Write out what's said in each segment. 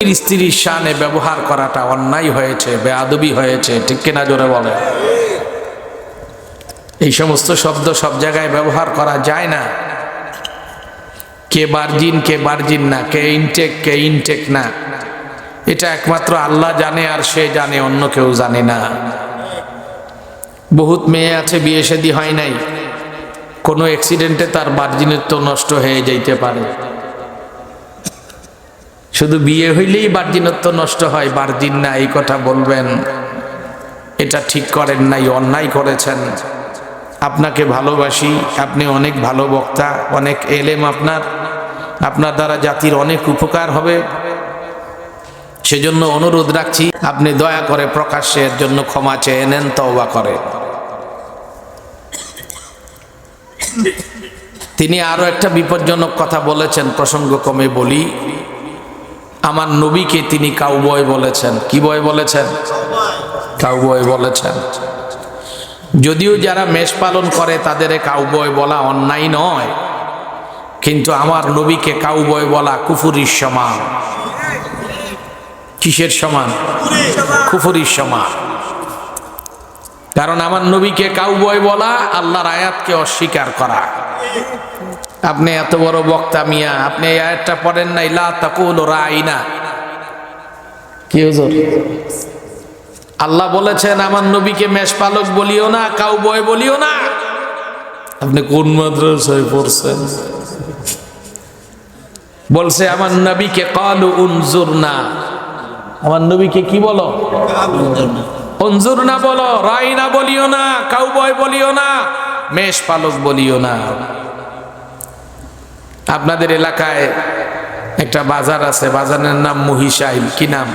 স্ত্রীর শানে ব্যবহার করাটা অন্যায় হয়েছে, বেয়াদবি হয়েছে, ঠিক কিনা জোরে বলে? এই সমস্ত শব্দ সব জায়গায় ব্যবহার করা যায় না। কে বার্জিন কে বার্জিন না, কে ইনটেক কে ইনটেক না। এটা একমাত্র আল্লাহ জানে আর সে জানে, অন্য কেউ জানে না। বহুত মেয়ে আছে বিয়ে শাদী হয় নাই। কোনো অ্যাক্সিডেন্টে তার বার্জিনত্ব নষ্ট হয়ে যাইতে পারে। শুধু বিয়ে হইলেই বার্জিনত্ব নষ্ট হয় বার্জিন না, এই কথা বলবেন। এটা ঠিক করেন নাই, অন্যায় করেছেন। আপনাকে ভালোবাসি, আপনি অনেক ভালো বক্তা, অনেক এলেম আপনার। আপনার দ্বারা জাতির অনেক উপকার হবে। সেজন্য অনুরোধ রাখছি, আপনি দয়া করে প্রকাশ্যে এর জন্য ক্ষমা চেয়ে নেন, তওবা করে। তিনি আরও একটা বিপজ্জনক কথা বলেছেন, প্রসঙ্গ কমে বলি। আমার নবীকে তিনি কাউবয় বলেছেন। কি বয় বলেছেন? কাউবয় বলেছেন। যদিও যারা মেষ পালন করে তাদের কাউবয় বলা অন্যায় নয়। কিন্তু আমার নবীকে কাউবয় বলা কুফুরির সমান। কিসের সমান? কুফুরির সমান। কারণ আমার নবীকে কাউবয় বলা আল্লাহর আয়াতকে অস্বীকার করা। আপনি এত বড় বক্তা মিয়া আপনি এই আয়াতটা পড়েন নাই লা তাকুল রাইনা। কি হুজুর? আল্লাহ বলেছেন আমার নবীকে মেষপালক বলিও না কাউবয় বলিও না। আপনি কোন মাদ্রাসায় পড়ছেন? বলছে আমার নবীকে কালু উনজুর না আমার নবীকে কি বলো? অঞ্জুর না বলো রাইনা বলিও না কাউবয় বলিও না মেষ পালক বলিও না। আপনাদের এলাকায় একটা বাজার আছে, বাজারের নাম মহিষাইল। কি নাম?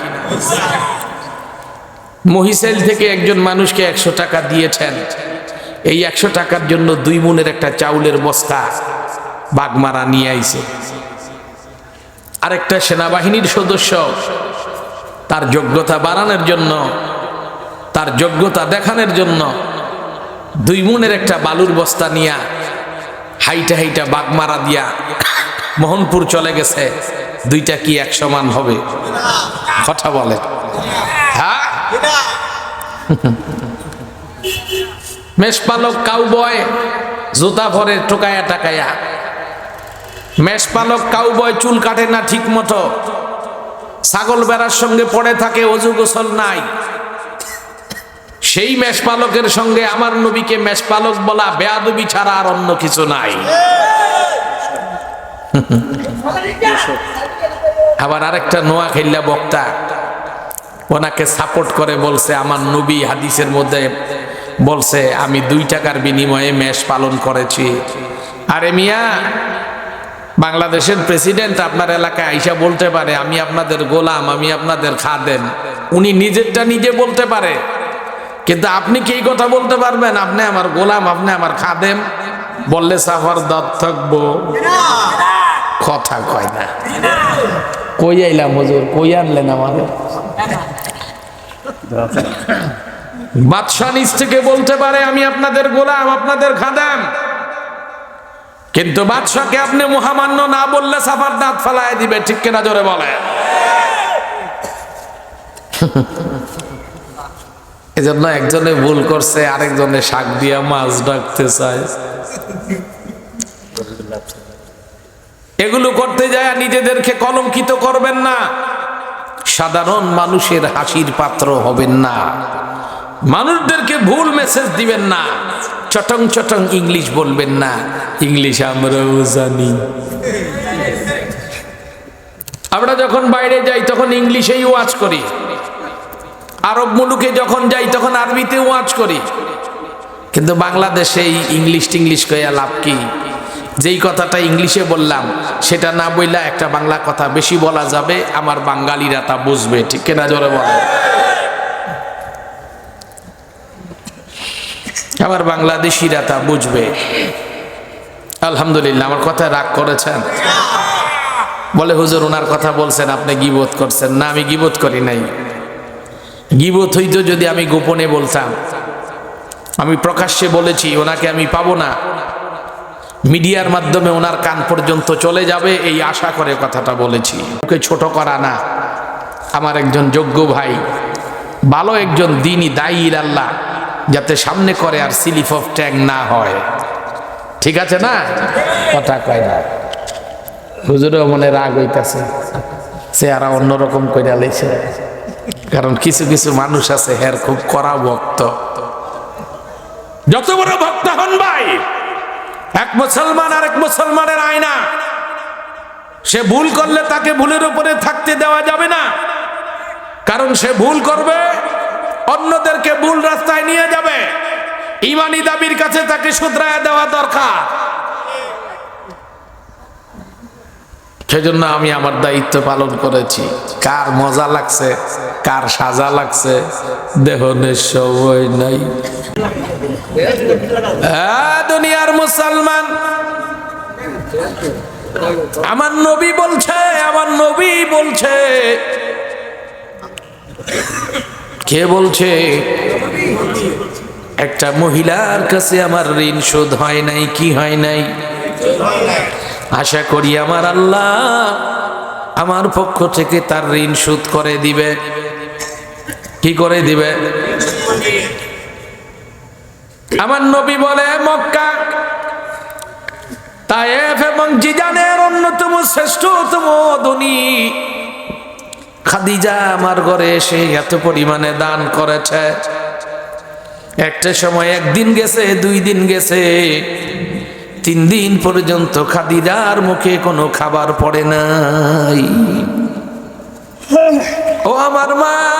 মহিষাইল থেকে একজন মানুষকে একশো টাকা দিয়েছেন। এই একশো টাকার জন্য দুই মনের একটা চাউলের বস্তা বাগমারা নিয়ে আইছে। আরেকটা সেনাবাহিনীর সদস্য তার যোগ্যতা বাড়ানোর জন্য, তার যোগ্যতা দেখানোর জন্য দুই মনের একটা বালুর বস্তা নিয়া হাইটা হাইটা বাগমারা দিয়া মোহনপুর চলে গেছে। দুইটা কি এক সমান হবে? কথা বলে। হ্যাঁ মেষপালক কাউবয় জুতা ভরে টোকায়া টাকায়া। মেষপালক কাউবয় চুল কাটে না ঠিক মতো ছাগল বেড়ার সঙ্গে পড়ে থাকে, অজু গোসল নাই। সেই মেষপালকের সঙ্গে আমার নবীকে মেষপালক বলা বেয়াদবি ছাড়া আর অন্য কিছু নাই। আবার আরেকটা নোয়া খেললা বক্তা ওনাকে সাপোর্ট করে বলছে, আমার নবী হাদিসের মধ্যে বলছে, আমি দুই টাকার বিনিময়ে মেষ পালন করেছি। আরে মিয়া, বাংলাদেশের প্রেসিডেন্ট আপনার এলাকায় আইসা বলতে পারে, আমি আপনাদের গোলাম, আমি আপনাদের খাদেন উনি নিজেরটা নিজে বলতে পারে। কিন্তু আপনি কি কথা বলতে পারবেন? আপনি আমার গোলাম, আপনি আমার খাদেম। বললে সাফার দাঁত থাকব। কথা কয় না। কই আইলাম হুজুর? কই আনলেন আমাদের? বাদশাহ নিজ থেকে বলতে পারে, আমি আপনাদের গোলাম, আপনাদের খাদাম। কিন্তু বাদশাহকে আপনি মহামান্য না বললে সাফার দাঁত ফেলায় দিবে। ঠিক কিনা জোরে বলে এজন্য একজনে ভুল করছে, আরেকজনে শাক দিয়া মাছ ডাকতে চায়। এগুলো করতে যায় নিজেদেরকে কলঙ্কিত করবেন না। সাধারণ মানুষের হাসির পাত্র হবেন না। মানুষদেরকে ভুল মেসেজ দিবেন না। চটং চটং ইংলিশ বলবেন না। ইংলিশ আমরাও জানি। আমরা যখন বাইরে যাই, তখন ইংলিশেই ওয়াজ করি। আরব মুলুকে যখন যাই, তখন আরবিতে ওয়াজ করি। কিন্তু বাংলাদেশে এই ইংলিশ টিংলিশ কইয়া লাভ কি? যেই কথাটা ইংলিশে বললাম, সেটা না বললা একটা বাংলা কথা বেশি বলা যাবে, আমার বাঙালিরা তা বুঝবে, ঠিক কেনা জোরে বলে আমার বাংলাদেশিরা তা বুঝবে। আলহামদুলিল্লাহ, আমার কথা রাগ করেছেন। বলে হুজুর ওনার কথা বলছেন, আপনি গিবোধ করছেন। না, আমি গিবোধ করি নাই। গিবোধ হইতো যদি আমি গোপনে বলতাম। আমি প্রকাশ্যে বলেছি, ওনাকে আমি পাবো না। মিডিয়ার মাধ্যমে ওনার কান পর্যন্ত চলে যাবে, এই আশা করে কথাটা বলেছি। ওকে ছোট করা না। আমার একজন যোগ্য ভাই, ভালো একজন দিনই দায়ী আল্লাহ যাতে সামনে করে আর সিলিফ অফ ট্যাং না হয়। ঠিক আছে না? কথা কয় না। হুজুরও মনে রাগ হইতেছে। সে আর অন্যরকম করে লেছে। কারণ কিছু কিছু মানুষ আছে হের খুব কড়া ভক্ত। যত বড় ভক্ত হন ভাই, এক মুসলমান আর এক মুসলমানের আয়না। সে ভুল করলে তাকে ভুলের উপরে থাকতে দেওয়া যাবে না। কারণ সে ভুল করবে, অন্যদেরকে ভুল রাস্তায় নিয়ে যাবে। ইমানি দাবির কাছে তাকে শুধরায় দেওয়া দরকার। সেজন্য আমি আমার দায়িত্ব পালন করেছি। কার মজা লাগছে? কার সাজা লাগছে? দেহনের সময় নাই। আহ, দুনিয়ার মুসলমান। আমার নবী বলছে আমার নবী বলছে। কে বলছে? একটা মহিলার কাছে আমার ঋণ শোধ হয় নাই কি হয় নাই? আশা করি আমার আল্লাহ আমার পক্ষ থেকে তার ঋণ শোধ করে দিবে। কি করে দিবে? আমার নবী বলে, মক্কা। তায়েফ এবং জিজানের অন্যতম শ্রেষ্ঠতম ধনী। খাদিজা আমার ঘরে এসে এত পরিমাণে দান করেছে। একটা সময় একদিন গেছে, দুই দিন গেছে। তিন দিন পর্যন্ত খাদিজার মুখে কোনো খাবার পড়ে নাই। ও আমার মা!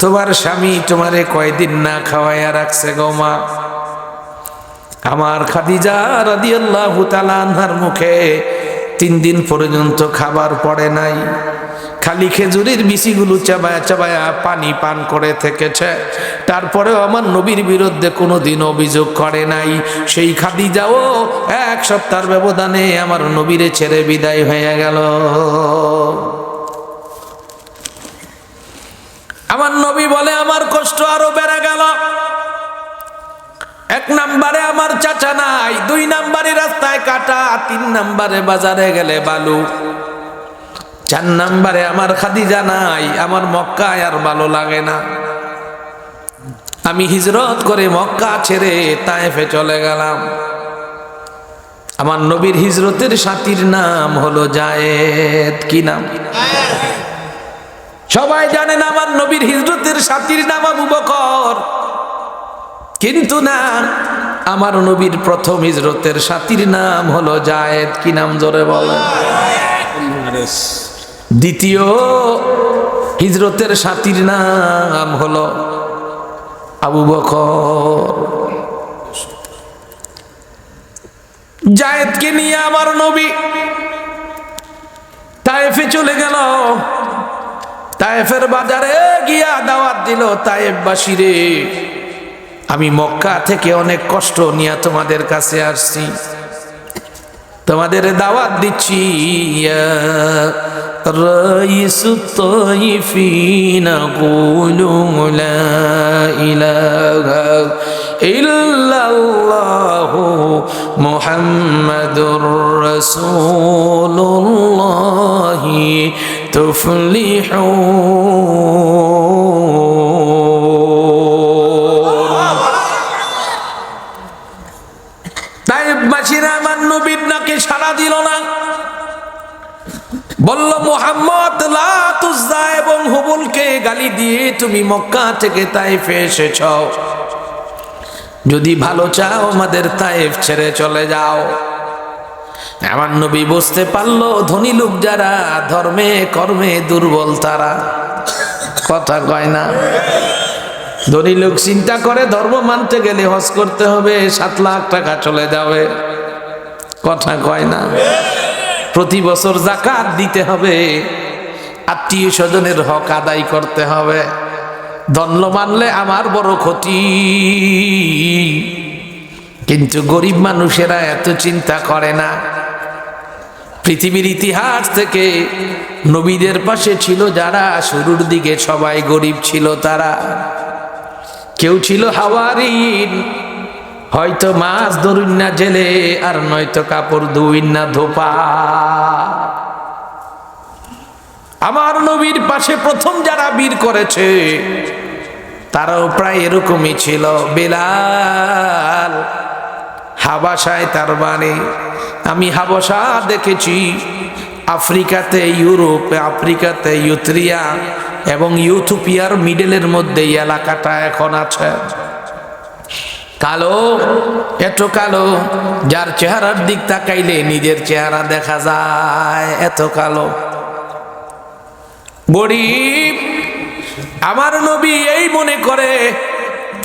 তোমার স্বামী তোমারে কয়দিন না খাওয়াইয়া রাখছে গো মা? আমার খাদিজা রাদিয়াল্লাহু তাআলা আনহার মুখে তিন দিন পর্যন্ত খাবার পড়ে নাই। খালি খেজুরের বিচিগুলো চাবায়া চাবায়া পানি পান করে থেকেছে। তারপরেও আমার নবীর বিরুদ্ধে কোনো দিন অভিযোগ করে নাই। সেই খাদিজাও এক সপ্তাহের ব্যবধানে আমার নবীরে ছেড়ে বিদায় হয়ে গেল। আমার নবী বলে, আমার কষ্ট আরও বেড়ে গেল। এক নাম্বারে আমার চাচা নাই, দুই নাম্বারে রাস্তায় কাটা, তিন নাম্বারে বাজারে গেলে বালু। চার নাম্বারে আমার খাদিজা নাই, আমার মক্কায় আর ভালো লাগে না। আমি হিজরত করে মক্কা ছেড়ে তায়েফে চলে গেলাম। আমার নবীর হিজরতের সাথীর নাম হলো জায়েদ। কি নাম? সবাই জানেন আমার নবীর হিজরতের সাথীর নাম আবু বকর। কিন্তু না, আমার নবীর প্রথম হিজরতের সাথীর নাম হলো জায়েদ। কি নাম জোরে বলেন? দ্বিতীয় হিজরতের সাথীর নাম হলো আবু বকর। জায়েদকে নিয়ে আমার নবী তায়েফে চলে গেল। তায়েফের বাজারে গিয়া দাওয়াত দিল তায়েফবাসী রে আমি মক্কা থেকে অনেক কষ্ট নিয়ে তোমাদের কাছে আসছি তোমাদের দাওয়াত দিচ্ছি رئيس الطيفين قولوا لا إله إلا الله محمد رسول الله تفلحون দিল না। বলল, মোহাম্মদ লাতুজ্জা এবং হুবুলকে গালি দিয়ে তুমি মক্কা থেকে যদি ভালো চাও আমাদের তাইফ ছেড়ে চলে যাও। আমার নবী বুঝতে পারল, ধনী লোক যারা, ধর্মে, কর্মে দুর্বল তারা। কথা কয় না? ধনী লোক চিন্তা করে, ধর্ম মানতে গেলে হজ করতে হবে, সাত লাখ টাকা চলে যাবে। কথা কয় না? প্রতি বছর জাকাত দিতে হবে, আত্মীয় স্বজনের হক আদায় করতে হবে। দণ্ড মানলে আমার বড় ক্ষতি। কিন্তু গরিব মানুষেরা এত চিন্তা করে না। পৃথিবীর ইতিহাস থেকে নবীদের পাশে ছিল যারা, শুরুর দিকে সবাই গরিব ছিল তারা। কেউ ছিল হাওয়ারিন, হয়তো মাছ ধরুন না জেলে, আর নয়তো কাপড় ধুইন না ধোপা। আমার নবীর পাশে প্রথম যারা বীর করেছে, তারাও প্রায় এরকমই ছিল। বেলাল হাবাসায় তার বাণী আমি হাবসা দেখেছি আফ্রিকাতে, ইউরোপে, আফ্রিকাতে, ইউথ্রিয়া এবং ইউথোপিয়ার মিডলের মধ্যে এই এলাকাটা এখন আছে। কালো, এত কালো, যার চেহারার দিক তাকাইলে নিজের চেহারা দেখা যায় এত কালো। গরিব, আমার নবী এই মনে করে,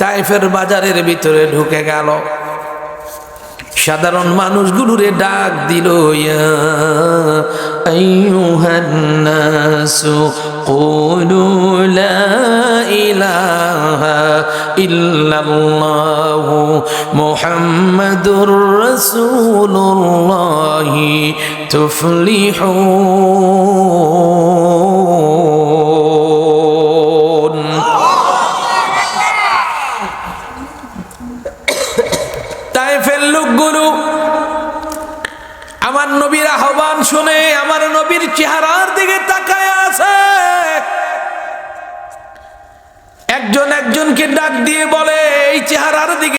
তাইফের বাজারের ভিতরে ঢুকে গেল। সাধারণ মানুষগুলোরে ডাক দিল ইয়া আইয়ুহান্নাসু কুলু লা ইলাহা ইল্লাল্লাহু মুহাম্মাদুর রাসূলুল্লাহ তুফলিহুন একজনকে ডাক দিয়ে বলে এই চেহারার দিকে